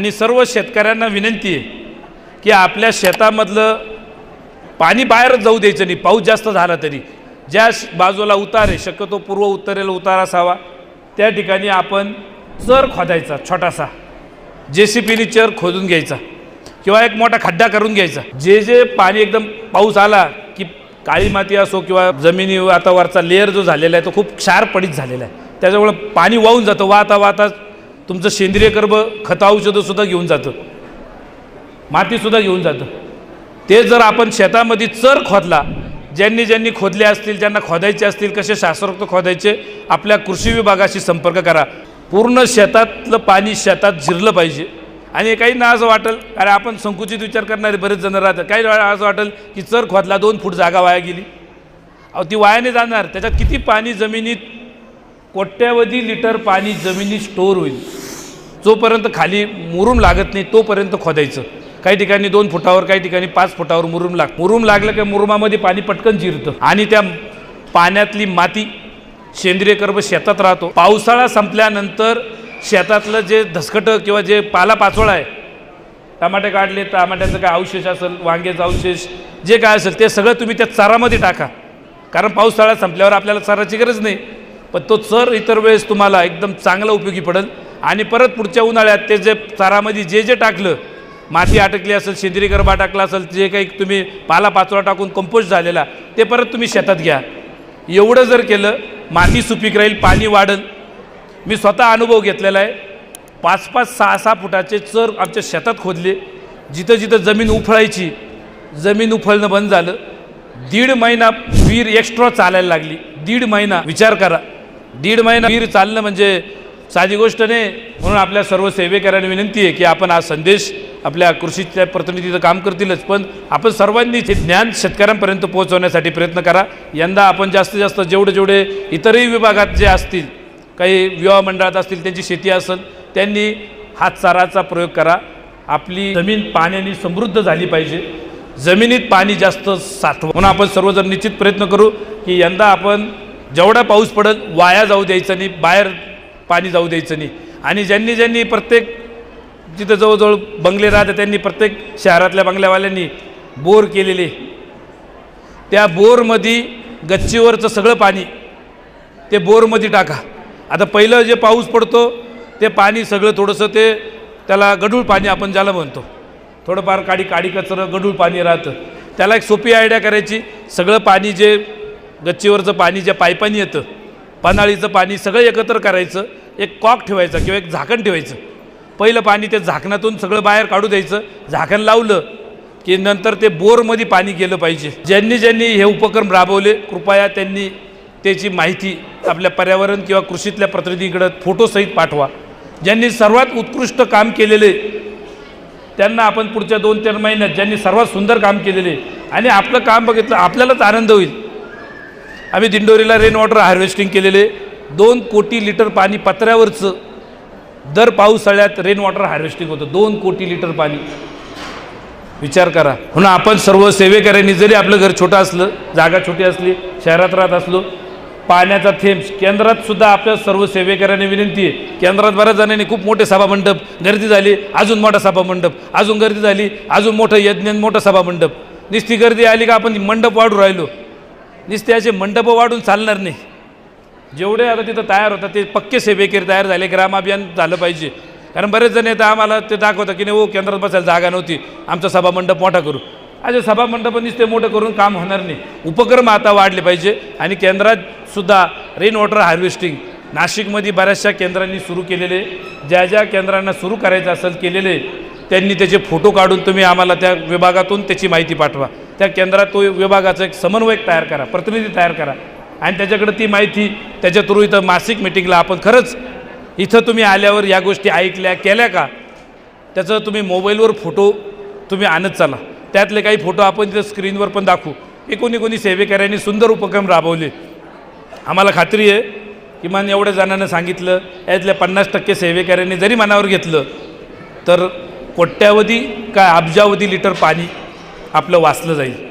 आणि सर्व शेतकऱ्यांना विनंती आहे की आपल्या शेतामधलं पाणी बाहेरच जाऊ द्यायचं नाही. पाऊस जास्त झाला तरी. ज्या श- बाजूला उतार आहे शक्यतो पूर्व उत्तरेला उतार असावा. त्या ठिकाणी आपण चर खोदायचा छोटासा. जे सी पीने चर खोदून घ्यायचा किंवा एक मोठा खड्डा करून घ्यायचा. जे जे पाणी एकदम पाऊस आला की काळी माती असो किंवा जमिनी आता वरचा लेअर जो झालेला आहे तो खूप क्षार पडीत झालेला आहे. त्याच्यामुळं पाणी वाहून जातं. वाहता वाहता तुमचं सेंद्रिय कर्ब खत औषधंसुद्धा घेऊन जातं. मातीसुद्धा घेऊन जातं. ते जर आपण शेतामध्ये चर खोदला ज्यांनी ज्यांनी खोदले असतील ज्यांना खोदायचे असतील कसे शास्त्रोक्त खोदायचे आपल्या कृषी विभागाशी संपर्क करा. पूर्ण शेतातलं पाणी शेतात जिरलं पाहिजे. आणि काही ना असं वाटेल अरे आपण संकुचित विचार करणारे बरेच जण राहतात. काही असं वाटेल की चर खोदला दोन फूट जागा वाया गेली. अहो ती वायाने जाणार. त्याच्यात किती पाणी जमिनीत कोट्यावधी लिटर पाणी जमिनीत स्टोअर होईल. जोपर्यंत खाली मुरूम लागत नाही तोपर्यंत खोदायचं. काही ठिकाणी दोन फुटावर काही ठिकाणी पाच फुटावर मुरुम लाग मुरुम लागलं की मुरुमामध्ये पाणी पटकन जिरतं. आणि त्या पाण्यातली माती सेंद्रिय कर्ब शेतात राहतो. पावसाळा संपल्यानंतर शेतातलं जे धसकटं किंवा जे पाला पाचोळा आहे टमाटे काढले टमाट्याचं काय अवशेष असेल वांग्याचा अवशेष जे काय असेल ते सगळं तुम्ही त्या चारामध्ये टाका. कारण पावसाळा संपल्यावर आपल्याला चाराची गरज नाही. पण तो चर इतर वेळेस तुम्हाला एकदम चांगला उपयोगी पडेल. आणि परत पुढच्या उन्हाळ्यात ते जे चारामध्ये जे जे टाकलं माती अटकली असेल सेंद्रिय गरबा टाकला असेल जे काही तुम्ही पाला पाचोळा टाकून कंपोस्ट झालेला ते परत तुम्ही शेतात घ्या. एवढं जर केलं माती सुपीक राहील पाणी वाढेल. मी स्वतः अनुभव घेतलेला आहे. पाच पाच सहा सहा फुटाचे चर आमच्या शेतात खोदले. जिथं जिथं जमीन उफळायची जमीन उफळणं बंद झालं. दीड महिना वीर एक्स्ट्रा चालायला लागली. दीड महिना विचार करा. दीड महिना विहीर चालणं म्हणजे साधी गोष्ट नाही. म्हणून आपल्या सर्व सेवेकरांनी विनंती आहे की आपण हा संदेश आपल्या कृषीच्या प्रतिनिधीचं काम करतीलच. पण आपण सर्वांनी हे ज्ञान शेतकऱ्यांपर्यंत पोहोचवण्यासाठी प्रयत्न करा. यंदा आपण जास्तीत जास्त जेवढे जेवढे इतरही विभागात जे असतील काही विवाह मंडळात असतील त्यांची शेती असेल त्यांनी हातचाराचा प्रयोग करा. आपली जमीन पाण्याने समृद्ध झाली पाहिजे. जमिनीत पाणी जास्त साठवा म्हणून आपण सर्वजण निश्चित प्रयत्न करू की यंदा आपण जेवढा पाऊस पडेल वाया जाऊ द्यायचा नाही बाहेर पाणी जाऊ द्यायचं नाही. आणि ज्यांनी ज्यांनी प्रत्येक जिथं जवळजवळ बंगले राहतात त्यांनी प्रत्येक शहरातल्या बंगल्यावाल्यांनी बोर केलेले. त्या बोरमध्ये गच्चीवरचं सगळं पाणी ते बोरमध्ये टाका. आता पहिलं जे पाऊस पडतो ते पाणी सगळं थोडंसं ते त्याला गढूळ पाणी आपण ज्याला म्हणतो. थोडंफार काडी काडी कचरं गढूळ पाणी राहतं. त्याला एक सोपी आयडिया करायची सगळं पाणी जे गच्चीवरचं पाणी जे पायपानी येतं पन्हाळीचं पाणी सगळं एकत्र करायचं एक कॉक ठेवायचं किंवा एक झाकण ठेवायचं. पहिलं पाणी ते झाकणातून सगळं बाहेर काढू द्यायचं. झाकण लावलं की नंतर ते बोरमध्ये पाणी गेलं पाहिजे. ज्यांनी ज्यांनी हे उपक्रम राबवले कृपया त्यांनी त्याची माहिती आपल्या पर्यावरण किंवा कृषीतल्या प्रतिनिधीकडं फोटोसहित पाठवा. ज्यांनी सर्वात उत्कृष्ट काम केलेले त्यांना आपण पुढच्या दोन तीन महिन्यात ज्यांनी सर्वात सुंदर काम केलेले आणि आपलं काम बघितलं आपल्यालाच आनंद होईल. आम्ही दिंडोरीला रेन वॉटर हार्वेस्टिंग केलेले दोन कोटी लिटर पाणी पत्र्यावरचं दर पावसाळ्यात रेन वॉटर हार्वेस्टिंग होतं. दोन कोटी लिटर पाणी. विचार करा. म्हणून आपण सर्व सेवेकऱ्यांनी जरी आपलं घर छोटं असलं जागा छोटी असली शहरात राहत असलो पाण्याचा थेंब केंद्रात सुद्धा आपल्या सर्व सेवेकऱ्यांनी विनंती आहे. केंद्रात बऱ्याच जणांनी खूप मोठे सभामंडप गर्दी झाली अजून मोठा सभामंडप अजून गर्दी झाली अजून मोठं यज्ञ मोठं सभामंडप. नुसती गर्दी आली का आपण मंडप वाढू राहिलो. नुसते असे मंडप वाढून चालणार नाही. जेवढे आता तिथं तयार होतात ते पक्के सेवेकरी तयार झाले ग्रामाभियान झालं पाहिजे. कारण बरेच जण येतं आम्हाला ते दाखवतात की नाही हो केंद्रात बसायला जागा नव्हती आमचा सभामंडप मोठा करू. असे सभामंडप नुसते मोठं करून काम होणार नाही. उपक्रम आता वाढले पाहिजे आणि केंद्रातसुद्धा रेन वॉटर हार्वेस्टिंग नाशिकमध्ये बऱ्याचशा केंद्रांनी सुरू केलेले ज्या ज्या केंद्रांना सुरू करायचं असेल केलेले त्यांनी त्याचे फोटो काढून तुम्ही आम्हाला त्या विभागातून त्याची माहिती पाठवा. त्या केंद्रात तो विभागाचा एक समन्वयक तयार करा प्रतिनिधी तयार करा. आणि त्याच्याकडं ती माहिती त्याच्या थ्रू इथं मासिक मिटिंगला आपण खरंच इथं तुम्ही आल्यावर या गोष्टी ऐकल्या केल्या का? त्याचं तुम्ही मोबाईलवर फोटो तुम्ही आणत चाला. त्यातले काही फोटो आपण तिथं स्क्रीनवर पण दाखवू. हे कोणी कोणी सेवेकऱ्यांनी सुंदर उपक्रम राबवले. आम्हाला खात्री आहे किमान एवढ्या जणांना सांगितलं यातल्या पन्नास टक्के सेवेकऱ्यांनी जरी मनावर घेतलं तर कोट्यावधी काय अब्जावधी लिटर पाणी आपलं वाचलं जाईल.